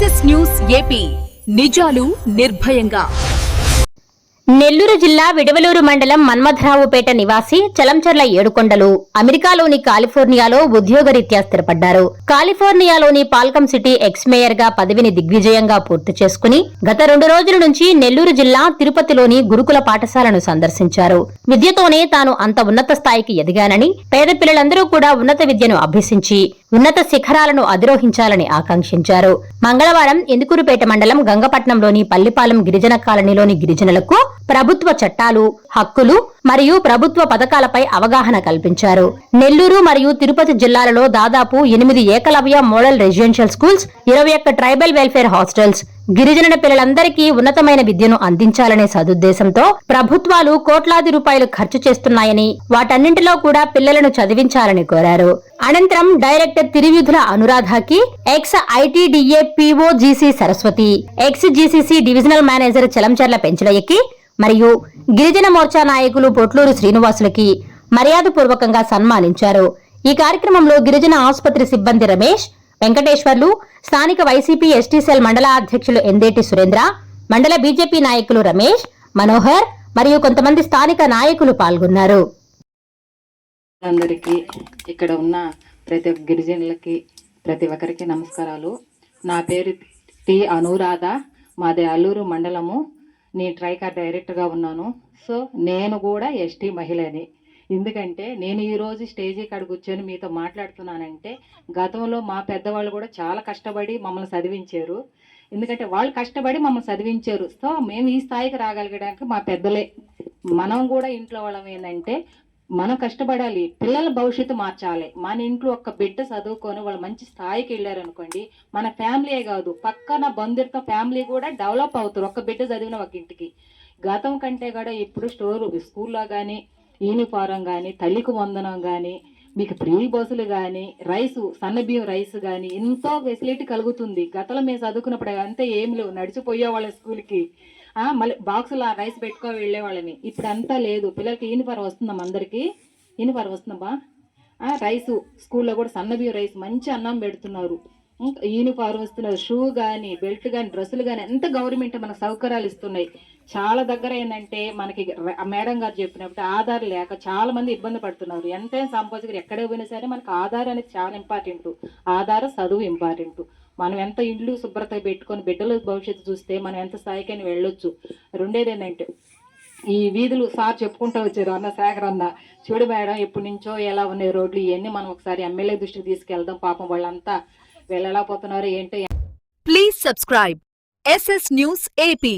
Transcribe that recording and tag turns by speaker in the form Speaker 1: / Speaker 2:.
Speaker 1: SS news AP. నిజాలు నిర్భయంగా.
Speaker 2: నెల్లూరు జిల్లా విడవలూరు మండలం మన్మధరావుపేట నివాసి చలంచర్ల ఏడుకొండలు అమెరికాలోని కాలిఫోర్నియాలో ఉద్యోగరీత్యా స్థిరపడ్డారు. కాలిఫోర్నియాలోని పాల్కం సిటీ ఎక్స్ మేయర్గా పదవిని దిగ్విజయంగా పూర్తి చేసుకుని గత రెండు రోజుల నుంచి నెల్లూరు జిల్లా తిరుపతిలోని గురుకుల పాఠశాలను సందర్శించారు. విద్యతోనే తాను అంత ఉన్నత స్థాయికి ఎదిగానని పేద పిల్లలందరూ కూడా ఉన్నత విద్యను అభ్యసించి ఉన్నత శిఖరాలను అధిరోహించాలని ఆకాంక్షించారు. మంగళవారం ఎందుకూరుపేట మండలం గంగపట్నంలోని పల్లిపాలెం గిరిజన కాలనీలోని గిరిజనులకు ప్రభుత్వ చట్టాలు హక్కులు మరియు ప్రభుత్వ పథకాలపై అవగాహన కల్పించారు. నెల్లూరు మరియు తిరుపతి జిల్లాలలో దాదాపు ఎనిమిది ఏకలవ్య మోడల్ రెసిడెన్షియల్ స్కూల్స్ ఇరవై ఒక్క ట్రైబల్ వెల్ఫేర్ హాస్టల్స్ గిరిజన పిల్లలందరికీ ఉన్నతమైన విద్యను అందించాలనే సదుద్దేశంతో ప్రభుత్వాలు కోట్లాది రూపాయలు ఖర్చు చేస్తున్నాయని వాటన్నింటిలో కూడా పిల్లలను చదివించాలని కోరారు. అనంతరం director Tiruvidhula అనురాధకి ex ITDA PO GC Saraswathi ex GCC divisional manager Chalancharla పెంచలయ్యకి మరియు గిరిజన మోర్చా నాయకులు పొట్లూరు శ్రీనివాసులకి మర్యాదపూర్వకంగా సన్మానించారు. ఈ కార్యక్రమంలో గిరిజన ఆసుపత్రి సిబ్బంది రమేష్ వెంకటేశ్వర్లు స్థానిక వైసీపీ ఎస్టీ సెల్ మండల అధ్యక్షులు ఎందేటి సురేంద్ర మండల బీజేపీ నాయకులు రమేష్ మనోహర్ మరియు కొంతమంది స్థానిక నాయకులు పాల్గొన్నారు.
Speaker 3: అందరికీ ఇక్కడ ఉన్న ప్రతి ఒక్క గిరిజనులకి ప్రతి ఒక్కరికి నమస్కారాలు. నా పేరు టి అనురాధ మాది అల్లూరు మండలము. నేను ట్రైకార్ డైరెక్టర్గా ఉన్నాను. సో నేను కూడా ఎస్టీ మహిళని. ఎందుకంటే నేను ఈరోజు స్టేజీ కాడ కూర్చొని మీతో మాట్లాడుతున్నానంటే గతంలో మా పెద్దవాళ్ళు కూడా చాలా కష్టపడి మమ్మల్ని చదివించారు. ఎందుకంటే వాళ్ళు కష్టపడి మమ్మల్ని చదివించారు. సో మేము ఈ స్థాయికి రాగలిగడానికి మా పెద్దలే. మనం కూడా ఇంట్లో వాళ్ళం ఏంటంటే మనం కష్టపడాలి. పిల్లల భవిష్యత్తు మార్చాలి. మన ఇంట్లో ఒక్క బిడ్డ చదువుకొని వాళ్ళు మంచి స్థాయికి వెళ్ళారనుకోండి మన ఫ్యామిలీయే కాదు పక్కన బంధువులతో ఫ్యామిలీ కూడా డెవలప్ అవుతారు ఒక్క బిడ్డ చదివిన ఒక ఇంటికి. గతం కంటే కూడా ఇప్పుడు స్టోర్ స్కూల్లో కానీ యూనిఫారం కానీ తల్లికి వందనం కానీ మీకు ఫ్రీ బస్సులు కానీ రైసు సన్నబియ్యం రైస్ కానీ ఎంతో ఫెసిలిటీ కలుగుతుంది. గతంలో మేము చదువుకున్నప్పుడు అంతే ఏమి లేవు. నడిచిపోయేవాళ్ళ స్కూల్కి మళ్ళీ బాక్సులు ఆ రైస్ పెట్టుకో వెళ్ళేవాళ్ళని ఇప్పుడు అంతా లేదు. పిల్లలకి యూనిఫారం వస్తుందమ్మా అందరికీ? యూనిఫారం వస్తుందమ్మా రైసు స్కూల్లో కూడా సన్నబియ్యం రైస్ మంచి అన్నం పెడుతున్నారు. యూనిఫార్ ఇస్తున్నారు షూ కానీ బెల్ట్ కానీ డ్రెస్సులు కానీ ఎంత గవర్నమెంట్ మనకు సౌకర్యాలు ఇస్తున్నాయి. చాలా దగ్గర ఏంటంటే మనకి మేడం గారు చెప్పినప్పుడు ఆధార్ లేక చాలా మంది ఇబ్బంది పడుతున్నారు. ఎంత సంపాదించారు ఎక్కడ పోయినా సరే మనకు ఆధార్ అనేది చాలా ఇంపార్టెంట్ ఆధార్ చదువు ఇంపార్టెంట్ మనం ఎంత ఇండ్లు శుభ్రత పెట్టుకొని బిడ్డల భవిష్యత్తు చూస్తే మనం ఎంత స్థాయికైనా వెళ్ళొచ్చు. రెండేది ఏంటంటే ఈ వీధులు సార్ చెప్పుకుంటూ వచ్చారు అన్న శేఖర్ అన్న. చూడు మేడం ఎప్పటి నుంచో ఎలా ఉన్నాయి రోడ్లు ఇవన్నీ మనం ఒకసారి ఎమ్మెల్యే దృష్టికి తీసుకెళ్దాం. పాపం వాళ్ళంతా వెళ్ళలేకపోతున్నారు ఏంటో?
Speaker 1: Please subscribe SS news AP